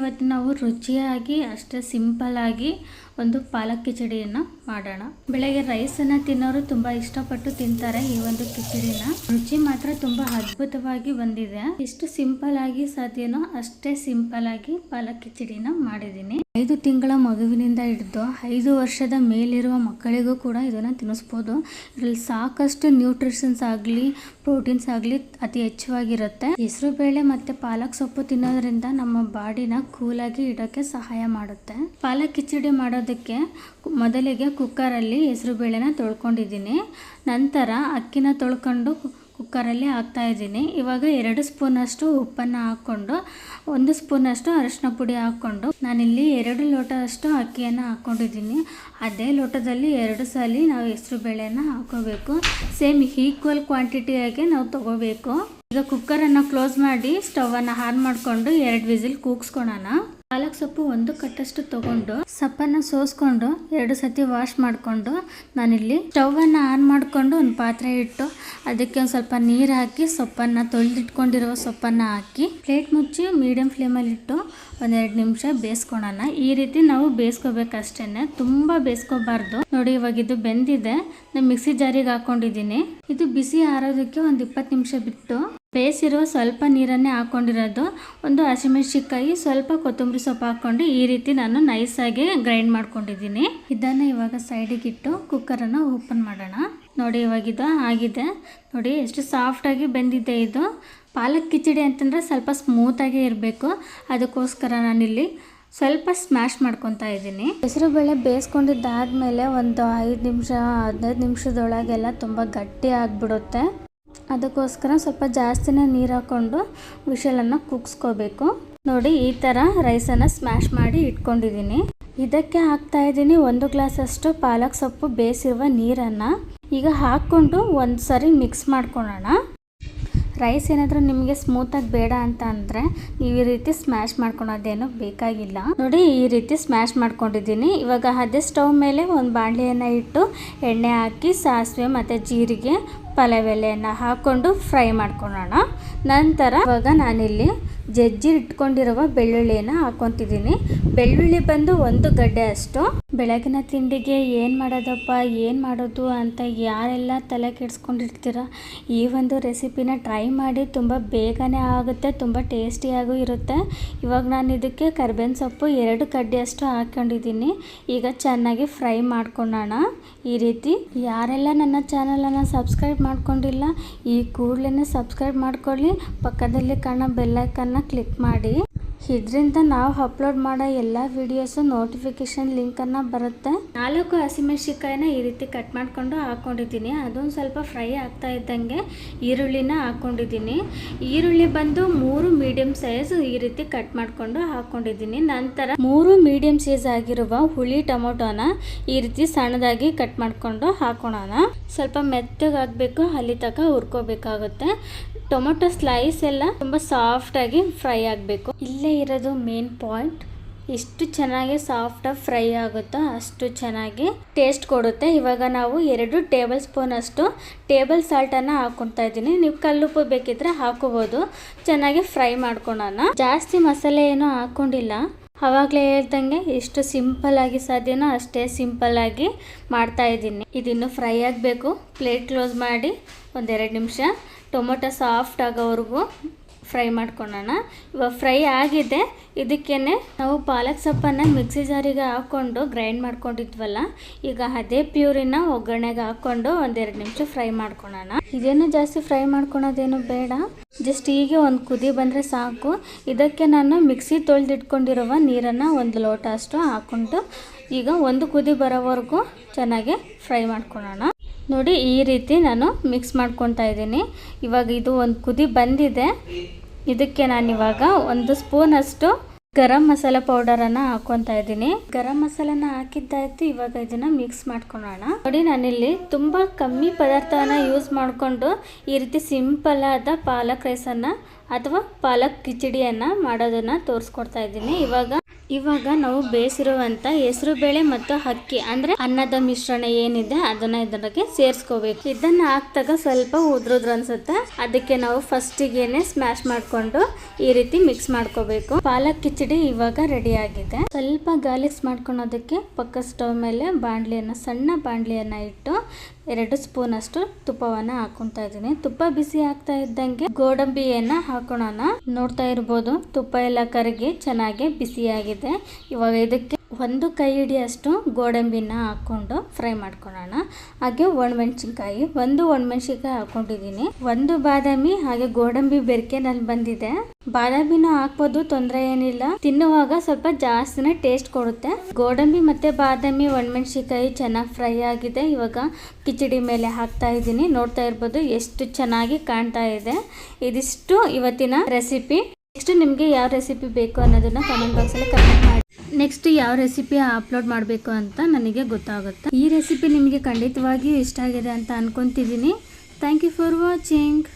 ಇವತ್ತು ನಾವು ರುಚಿಯಾಗಿ ಅಷ್ಟೇ ಸಿಂಪಲ್ ಆಗಿ ಒಂದು ಪಾಲಕ್ ಕಿಚಡಿಯನ್ನು ಮಾಡೋಣ. ಬೆಳಗ್ಗೆ ರೈಸನ್ನು ತಿನ್ನೋರು ತುಂಬ ಇಷ್ಟಪಟ್ಟು ತಿಂತಾರೆ ಈ ಒಂದು ಕಿಚಡಿನ. ರುಚಿ ಮಾತ್ರ ತುಂಬ ಅದ್ಭುತವಾಗಿ ಬಂದಿದೆ. ಎಷ್ಟು ಸಿಂಪಲ್ ಆಗಿ ಸಾಧ್ಯನೋ ಅಷ್ಟೇ ಸಿಂಪಲ್ ಆಗಿ ಪಾಲಕ್ ಕಿಚಡಿನ ಮಾಡಿದ್ದೀನಿ. ಐದು ತಿಂಗಳ ಮಗುವಿನಿಂದ ಹಿಡಿದು ಐದು ವರ್ಷದ ಮೇಲಿರುವ ಮಕ್ಕಳಿಗೂ ಕೂಡ ಇದನ್ನು ತಿನ್ನಿಸ್ಬೋದು. ಇದರಲ್ಲಿ ಸಾಕಷ್ಟು ನ್ಯೂಟ್ರಿಷನ್ಸ್ ಆಗಲಿ, ಪ್ರೋಟೀನ್ಸ್ ಆಗಲಿ ಅತಿ ಹೆಚ್ಚುವಾಗಿರುತ್ತೆ. ಹೆಸರು ಬೇಳೆ ಮತ್ತು ಪಾಲಕ್ ಸೊಪ್ಪು ತಿನ್ನೋದ್ರಿಂದ ನಮ್ಮ ಬಾಡಿನ ಕೂಲಾಗಿ ಇಡೋಕ್ಕೆ ಸಹಾಯ ಮಾಡುತ್ತೆ. ಪಾಲಕ್ ಕಿಚಡಿ ಮಾಡೋದಕ್ಕೆ ಕು- ಮೊದಲಿಗೆ ಕುಕ್ಕರಲ್ಲಿ ಹೆಸರು ಬೇಳೆನ ತೊಳ್ಕೊಂಡಿದ್ದೀನಿ. ನಂತರ ಅಕ್ಕಿನ ತೊಳ್ಕೊಂಡು ಕುಕ್ಕರಲ್ಲಿ ಹಾಕ್ತಾಯಿದ್ದೀನಿ ಇವಾಗ ಎರಡು ಸ್ಪೂನಷ್ಟು ಉಪ್ಪನ್ನು ಹಾಕ್ಕೊಂಡು, ಒಂದು ಸ್ಪೂನಷ್ಟು ಅರಶಿನ ಪುಡಿ ಹಾಕ್ಕೊಂಡು ನಾನಿಲ್ಲಿ ಎರಡು ಲೋಟ ಅಷ್ಟು ಅಕ್ಕಿಯನ್ನು ಹಾಕ್ಕೊಂಡಿದ್ದೀನಿ. ಅದೇ ಲೋಟದಲ್ಲಿ ಎರಡು ಸಲ ನಾವು ಹೆಸರು ಬೇಳೆನ ಹಾಕೋಬೇಕು. ಸೇಮ್ ಈಕ್ವಲ್ ಕ್ವಾಂಟಿಟಿಯಾಗೆ ನಾವು ತಗೋಬೇಕು. ಈಗ ಕುಕ್ಕರನ್ನು ಕ್ಲೋಸ್ ಮಾಡಿ ಸ್ಟವನ್ನು ಆನ್ ಮಾಡಿಕೊಂಡು ಎರಡು ವಿಸಿಲ್ ಕೂಗ್ಸ್ಕೊಳೋಣ. ಪಾಲಕ್ ಸೊಪ್ಪು ಒಂದು ಕಟ್ಟಷ್ಟು ತಗೊಂಡು, ಸೊಪ್ಪನ್ನ ಸೋಸ್ಕೊಂಡು, ಎರಡು ಸತಿ ವಾಶ್ ಮಾಡಿಕೊಂಡು, ನಾನಿಲ್ಲಿ ಸ್ಟವನ್ನು ಆನ್ ಮಾಡಿಕೊಂಡು ಒಂದು ಪಾತ್ರೆ ಇಟ್ಟು, ಅದಕ್ಕೆ ಒಂದು ಸ್ವಲ್ಪ ನೀರು ಹಾಕಿ, ಸೊಪ್ಪನ್ನ ತೊಳೆದಿಟ್ಕೊಂಡಿರೋ ಸೊಪ್ಪನ್ನ ಹಾಕಿ ಪ್ಲೇಟ್ ಮುಚ್ಚಿ ಮೀಡಿಯಂ ಫ್ಲೇಮಲ್ಲಿ ಇಟ್ಟು ಒಂದೆರಡು ನಿಮಿಷ ಬೇಯಿಸ್ಕೊಳೋಣ. ಈ ರೀತಿ ನಾವು ಬೇಯಿಸ್ಕೋಬೇಕಷ್ಟೇ ತುಂಬ ಬೇಯಿಸ್ಕೋಬಾರ್ದು. ನೋಡಿ, ಇವಾಗ ಇದು ಬೆಂದಿದೆ. ನಾನು ಮಿಕ್ಸಿ ಜಾರಿಗೆ ಹಾಕೊಂಡಿದ್ದೀನಿ. ಇದು ಬಿಸಿ ಆರೋದಕ್ಕೆ ಒಂದು ಇಪ್ಪತ್ತು ನಿಮಿಷ ಬಿಟ್ಟು ಬೇಯಿಸಿರೋ ಸ್ವಲ್ಪ ನೀರನ್ನೇ ಹಾಕ್ಕೊಂಡಿರೋದು ಒಂದು ಹಸಿಮೆಣ್ಸಿಕಾಯಿ ಸ್ವಲ್ಪ ಕೊತ್ತಂಬರಿ ಸೊಪ್ಪು ಹಾಕ್ಕೊಂಡು ಈ ರೀತಿ ನಾನು ನೈಸಾಗಿ ಗ್ರೈಂಡ್ ಮಾಡ್ಕೊಂಡಿದ್ದೀನಿ. ಇದನ್ನು ಇವಾಗ ಸೈಡಿಗೆ ಇಟ್ಟು ಕುಕ್ಕರನ್ನು ಓಪನ್ ಮಾಡೋಣ. ನೋಡಿ ಇವಾಗ ಇದು ಆಗಿದೆ. ನೋಡಿ ಎಷ್ಟು ಸಾಫ್ಟಾಗಿ ಬೆಂದಿದೆ ಇದು. ಪಾಲಕ್ ಕಿಚಡಿ ಅಂತಂದರೆ ಸ್ವಲ್ಪ ಸ್ಮೂತಾಗೇ ಇರಬೇಕು. ಅದಕ್ಕೋಸ್ಕರ ನಾನಿಲ್ಲಿ ಸ್ವಲ್ಪ ಸ್ಮ್ಯಾಶ್ ಮಾಡ್ಕೊತಾ ಇದ್ದೀನಿ. ಹೆಸರುಬೇಳೆ ಬೇಯಿಸ್ಕೊಂಡಿದ್ದಾದಮೇಲೆ ಒಂದು ಐದು ನಿಮಿಷ ಹದಿನೈದು ನಿಮಿಷದೊಳಗೆಲ್ಲ ತುಂಬ ಗಟ್ಟಿ ಆಗಿಬಿಡುತ್ತೆ. ಅದಕ್ಕೋಸ್ಕರ ಸ್ವಲ್ಪ ಜಾಸ್ತಿನೇ ನೀರು ಹಾಕ್ಕೊಂಡು ವಿಷಲನ್ನು ಕುಗ್ಸ್ಕೋಬೇಕು. ನೋಡಿ, ಈ ಥರ ರೈಸನ್ನು ಸ್ಮ್ಯಾಶ್ ಮಾಡಿ ಇಟ್ಕೊಂಡಿದ್ದೀನಿ. ಇದಕ್ಕೆ ಹಾಕ್ತಾ ಇದ್ದೀನಿ ಒಂದು ಗ್ಲಾಸಷ್ಟು ಪಾಲಕ್ ಸೊಪ್ಪು ಬೇಯಿಸಿರುವ ನೀರನ್ನು. ಈಗ ಹಾಕ್ಕೊಂಡು ಒಂದು ಸರಿ ಮಿಕ್ಸ್ ಮಾಡ್ಕೊಳ್ಳೋಣ. ರೈಸ್ ಏನಾದರೂ ನಿಮಗೆ ಸ್ಮೂತಾಗಿ ಬೇಡ ಅಂತ ಅಂದರೆ ನೀವು ಈ ರೀತಿ ಸ್ಮ್ಯಾಶ್ ಮಾಡ್ಕೊಳೋದೇನು ಬೇಕಾಗಿಲ್ಲ. ನೋಡಿ, ಈ ರೀತಿ ಸ್ಮ್ಯಾಶ್ ಮಾಡ್ಕೊಂಡಿದ್ದೀನಿ. ಇವಾಗ ಅದೇ ಸ್ಟವ್ ಮೇಲೆ ಒಂದು ಬಾಣಲೆಯನ್ನು ಇಟ್ಟು ಎಣ್ಣೆ ಹಾಕಿ, ಸಾಸಿವೆ ಮತ್ತು ಜೀರಿಗೆ, ಪಲಾವ್ ಎಲೆಯನ್ನು ಹಾಕ್ಕೊಂಡು ಫ್ರೈ ಮಾಡ್ಕೊಳ್ಳೋಣ. ನಂತರ ಇವಾಗ ನಾನಿಲ್ಲಿ ಜಜ್ಜಿ ಇಟ್ಕೊಂಡಿರುವ ಬೆಳ್ಳುಳ್ಳಿನ ಹಾಕ್ಕೊತಿದ್ದೀನಿ ಬೆಳ್ಳುಳ್ಳಿ ಬಂದು ಒಂದು ಗಡ್ಡೆ ಅಷ್ಟು. ಬೆಳಗಿನ ತಿಂಡಿಗೆ ಏನು ಮಾಡೋದಪ್ಪ, ಏನು ಮಾಡೋದು ಅಂತ ಯಾರೆಲ್ಲ ತಲೆ ಕೆಡಿಸ್ಕೊಂಡಿರ್ತೀರ? ಈ ಒಂದು ರೆಸಿಪಿನ ಟ್ರೈ ಮಾಡಿ ತುಂಬ ಬೇಗನೆ ಆಗುತ್ತೆ, ತುಂಬ ಟೇಸ್ಟಿಯಾಗೂ ಇರುತ್ತೆ. ಇವಾಗ ನಾನು ಇದಕ್ಕೆ ಕರ್ಬೇವಿನ ಸೊಪ್ಪು ಎರಡು ಕಡ್ಡಿಯಷ್ಟು ಹಾಕ್ಕೊಂಡಿದ್ದೀನಿ ಈಗ ಚೆನ್ನಾಗಿ ಫ್ರೈ ಮಾಡ್ಕೊಳ್ಳೋಣ. ಈ ರೀತಿ. ಯಾರೆಲ್ಲ ನನ್ನ ಚಾನಲನ್ನು ಸಬ್ಸ್ಕ್ರೈಬ್ ಮಾಡ್ಕೊಂಡಿಲ್ಲ, ಈ ಕೂಡಲೇ ಸಬ್ಸ್ಕ್ರೈಬ್ ಮಾಡ್ಕೊಳ್ಳಿ. ಪಕ್ಕದಲ್ಲಿ ಕಾಣೋ ಬೆಲ್ಲೈಕನ್ನ ಕ್ಲಿಕ್ ಮಾಡಿ. ಇದರಿಂದ ನಾವು ಅಪ್ಲೋಡ್ ಮಾಡೋ ಎಲ್ಲ ವಿಡಿಯೋಸು ನೋಟಿಫಿಕೇಶನ್ ಲಿಂಕನ್ನು ಬರುತ್ತೆ. ನಾಲ್ಕು ಹಸಿಮೆಣಸಿಕಾಯಿನ ಈ ರೀತಿ ಕಟ್ ಮಾಡ್ಕೊಂಡು ಹಾಕ್ಕೊಂಡಿದ್ದೀನಿ ಅದೊಂದು ಸ್ವಲ್ಪ ಫ್ರೈ ಆಗ್ತಾ ಇದ್ದಂಗೆ ಈರುಳ್ಳಿನ ಹಾಕ್ಕೊಂಡಿದ್ದೀನಿ ಈರುಳ್ಳಿ ಬಂದು ಮೂರು ಮೀಡಿಯಂ ಸೈಜ್ ಈ ರೀತಿ ಕಟ್ ಮಾಡ್ಕೊಂಡು ಹಾಕ್ಕೊಂಡಿದ್ದೀನಿ ನಂತರ ಮೂರು ಮೀಡಿಯಂ ಸೈಜ್ ಆಗಿರುವ ಹುಳಿ ಟೊಮೊಟೊನ ಈ ರೀತಿ ಸಣ್ಣದಾಗಿ ಕಟ್ ಮಾಡ್ಕೊಂಡು ಹಾಕೋಣ ಸ್ವಲ್ಪ ಮೆತ್ತಗಾಗಬೇಕು ಅಲ್ಲಿ ತಕ ಹುರ್ಕೋಬೇಕಾಗುತ್ತೆ. ಟೊಮೊಟೊ ಸ್ಲೈಸ್ ಎಲ್ಲ ತುಂಬ ಸಾಫ್ಟಾಗಿ ಫ್ರೈ ಆಗಬೇಕು. ಇಲ್ಲೇ ಇರೋದು ಮೇನ್ ಪಾಯಿಂಟ್ ಎಷ್ಟು ಚೆನ್ನಾಗಿ ಸಾಫ್ಟಾಗಿ ಫ್ರೈ ಆಗುತ್ತೋ ಅಷ್ಟು ಚೆನ್ನಾಗಿ ಟೇಸ್ಟ್ ಕೊಡುತ್ತೆ. ಇವಾಗ ನಾವು ಎರಡು ಟೇಬಲ್ ಸ್ಪೂನ್ ಅಷ್ಟು ಟೇಬಲ್ ಸಾಲ್ಟನ್ನು ಹಾಕ್ಕೊತಾ ಇದ್ದೀನಿ. ನೀವು ಕಲ್ಲುಪ್ಪು ಬೇಕಿದ್ರೆ ಹಾಕೋಬೋದು. ಚೆನ್ನಾಗಿ ಫ್ರೈ ಮಾಡ್ಕೊಳೋಣ ಜಾಸ್ತಿ ಮಸಾಲೆ ಏನೂ ಹಾಕ್ಕೊಂಡಿಲ್ಲ ಆವಾಗಲೇ ಹೇಳ್ದಂಗೆ ಎಷ್ಟು ಸಿಂಪಲ್ ಆಗಿ ಸಾಧ್ಯನೋ ಅಷ್ಟೇ ಸಿಂಪಲ್ ಆಗಿ ಮಾಡ್ತಾ ಇದ್ದೀನಿ. ಇದಿನ್ನು ಫ್ರೈ ಆಗಬೇಕು. ಪ್ಲೇಟ್ ಕ್ಲೋಸ್ ಮಾಡಿ ಒಂದೆರಡು ನಿಮಿಷ. ಟೊಮೊಟೊ ಸಾಫ್ಟ್ ಆಗೋವರೆಗೂ ಫ್ರೈ ಮಾಡ್ಕೊಳ್ಳೋಣ ಇವಾಗ ಫ್ರೈ ಆಗಿದೆ. ಇದಕ್ಕೇ ನಾವು ಪಾಲಕ್ ಸೊಪ್ಪನ್ನು ಮಿಕ್ಸಿ ಜಾರಿಗೆ ಹಾಕ್ಕೊಂಡು ಗ್ರೈಂಡ್ ಮಾಡ್ಕೊಂಡಿದ್ವಲ್ಲ, ಈಗ ಅದೇ ಪ್ಯೂರಿನ ಒಗ್ಗರಣೆಗೆ ಹಾಕ್ಕೊಂಡು ಒಂದೆರಡು ನಿಮಿಷ ಫ್ರೈ ಮಾಡ್ಕೊಳ್ಳೋಣ ಇದೇನು ಜಾಸ್ತಿ ಫ್ರೈ ಮಾಡ್ಕೊಳೋದೇನು ಬೇಡ. ಜಸ್ಟ್ ಹೀಗೆ ಒಂದು ಕುದಿ ಬಂದರೆ ಸಾಕು. ಇದಕ್ಕೆ ನಾನು ಮಿಕ್ಸಿ ತೊಳೆದಿಟ್ಕೊಂಡಿರುವ ನೀರನ್ನು ಒಂದು ಲೋಟ ಅಷ್ಟು ಹಾಕ್ಕೊಂಡು ಈಗ ಒಂದು ಕುದಿ ಬರೋವರೆಗೂ ಚೆನ್ನಾಗಿ ಫ್ರೈ ಮಾಡ್ಕೊಳ್ಳೋಣ ನೋಡಿ ಈ ರೀತಿ ನಾನು ಮಿಕ್ಸ್ ಮಾಡ್ಕೊತಾ ಇದ್ದೀನಿ. ಇವಾಗ ಇದು ಒಂದು ಕುದಿ ಬಂದಿದೆ. ಇದಕ್ಕೆ ನಾನಿವಾಗ ಒಂದು ಸ್ಪೂನಷ್ಟು ಗರಂ ಮಸಾಲ ಪೌಡರನ್ನು ಹಾಕೊತಾ ಇದ್ದೀನಿ. ಗರಂ ಮಸಾಲನ ಹಾಕಿದ್ದಾಯ್ತು ಇವಾಗ ಇದನ್ನ ಮಿಕ್ಸ್ ಮಾಡ್ಕೊಳ್ಳೋಣ ನೋಡಿ ನಾನಿಲ್ಲಿ ತುಂಬ ಕಮ್ಮಿ ಪದಾರ್ಥವನ್ನು ಯೂಸ್ ಮಾಡಿಕೊಂಡು ಈ ರೀತಿ ಸಿಂಪಲ್ ಆದ ಪಾಲಕ್ ರೈಸನ್ನು ಅಥವಾ ಪಾಲಕ್ ಕಿಚಡಿಯನ್ನು ಮಾಡೋದನ್ನು ತೋರಿಸ್ಕೊಡ್ತಾ ಇದ್ದೀನಿ. ಇವಾಗ ಇವಾಗ ನಾವು ಬೇಯಿಸಿರುವಂಥ ಹೆಸರು ಬೇಳೆ ಮತ್ತು ಅಕ್ಕಿ, ಅಂದ್ರೆ ಅನ್ನದ ಮಿಶ್ರಣ ಏನಿದೆ ಅದನ್ನ ಇದಕ್ಕೆ ಸೇರಿಸ್ಕೋಬೇಕು. ಇದನ್ನ ಹಾಕ್ದಾಗ ಸ್ವಲ್ಪ ಉದ್ರುದ್ರ ಅನ್ಸುತ್ತೆ. ಅದಕ್ಕೆ ನಾವು ಫಸ್ಟ್ ಗೆನೆ ಸ್ಮ್ಯಾಶ್ ಮಾಡ್ಕೊಂಡು ಈ ರೀತಿ ಮಿಕ್ಸ್ ಮಾಡ್ಕೋಬೇಕು. ಪಾಲಕ್ ಕಿಚಡಿ ಇವಾಗ ರೆಡಿ ಆಗಿದೆ. ಸ್ವಲ್ಪ ಗಾರ್ಲಿಕ್ಸ್ ಮಾಡ್ಕೊಳೋದಕ್ಕೆ ಪಕ್ಕ ಸ್ಟವ್ ಮೇಲೆ ಬಾಣಲಿಯನ್ನು ಸಣ್ಣ ಬಾಣಲಿಯನ್ನು ಇಟ್ಟು ಎರಡು ಸ್ಪೂನ್ ಅಷ್ಟು ತುಪ್ಪವನ್ನ ಹಾಕೊಂತಾ ಇದ್ದೀನಿ. ತುಪ್ಪ ಬಿಸಿ ಆಗ್ತಾ ಇದ್ದಂಗೆ ಗೋಡಂಬಿಯನ್ನ ಹಾಕೋಣ ನೋಡ್ತಾ ಇರ್ಬೋದು, ತುಪ್ಪ ಎಲ್ಲ ಕರಗಿ ಚೆನ್ನಾಗಿ ಬಿಸಿಯಾಗಿದೆ. ಇವಾಗ ಇದಕ್ಕೆ ಒಂದು ಕೈ ಹಿಡಿಯಷ್ಟು ಗೋಡಂಬಿನ ಹಾಕೊಂಡು ಫ್ರೈ ಮಾಡ್ಕೊಳ್ಳೋಣ. ಹಾಗೆ ಒಣಮೆಣ್ಸಿನ್ಕಾಯಿ ಒಂದು ಒಣಮೆಣ್ಸಿನ್ಕಾಯಿ ಹಾಕೊಂಡಿದ್ದೀನಿ ಒಂದು ಬಾದಾಮಿ ಹಾಗೆ ಗೋಡಂಬಿ ಬೆರಕೆನಲ್ಲಿ ಬಂದಿದೆ. ಬಾದಾಮಿನ ಹಾಕ್ಬೋದು ತೊಂದರೆ ಏನಿಲ್ಲ. ತಿನ್ನುವಾಗ ಸ್ವಲ್ಪ ಜಾಸ್ತಿನೇ ಟೇಸ್ಟ್ ಕೊಡುತ್ತೆ. ಗೋಡಂಬಿ ಮತ್ತೆ ಬಾದಾಮಿ ಒಣಮೆಣ್ಸಿನ್ಕಾಯಿ ಚೆನ್ನಾಗಿ ಫ್ರೈ ಆಗಿದೆ. ಇವಾಗ ಕಿಚಡಿ ಮೇಲೆ ಹಾಕ್ತಾ ಇದ್ದೀನಿ. ನೋಡ್ತಾ ಇರ್ಬೋದು ಎಷ್ಟು ಚೆನ್ನಾಗಿ ಕಾಣ್ತಾ ಇದೆ. ಇದಿಷ್ಟು ಇವತ್ತಿನ ರೆಸಿಪಿ. ನೆಕ್ಸ್ಟ್ ನಿಮಗೆ ಯಾವ ರೆಸಿಪಿ ಬೇಕು ಅನ್ನೋದನ್ನ ಕಮೆಂಟ್ ಬಾಕ್ಸಲ್ಲಿ ಕಮೆಂಟ್ ಮಾಡಿ. ನೆಕ್ಸ್ಟ್ ಯಾವ ರೆಸಿಪಿ ಅಪ್ಲೋಡ್ ಮಾಡಬೇಕು ಅಂತ ನನಗೆ ಗೊತ್ತಾಗುತ್ತೆ. ಈ ರೆಸಿಪಿ ನಿಮಗೆ ಖಂಡಿತವಾಗಿಯೂ ಇಷ್ಟ ಆಗಿದೆ ಅಂತ ಅನ್ಕೊತಿದ್ದೀನಿ. Thank you for watching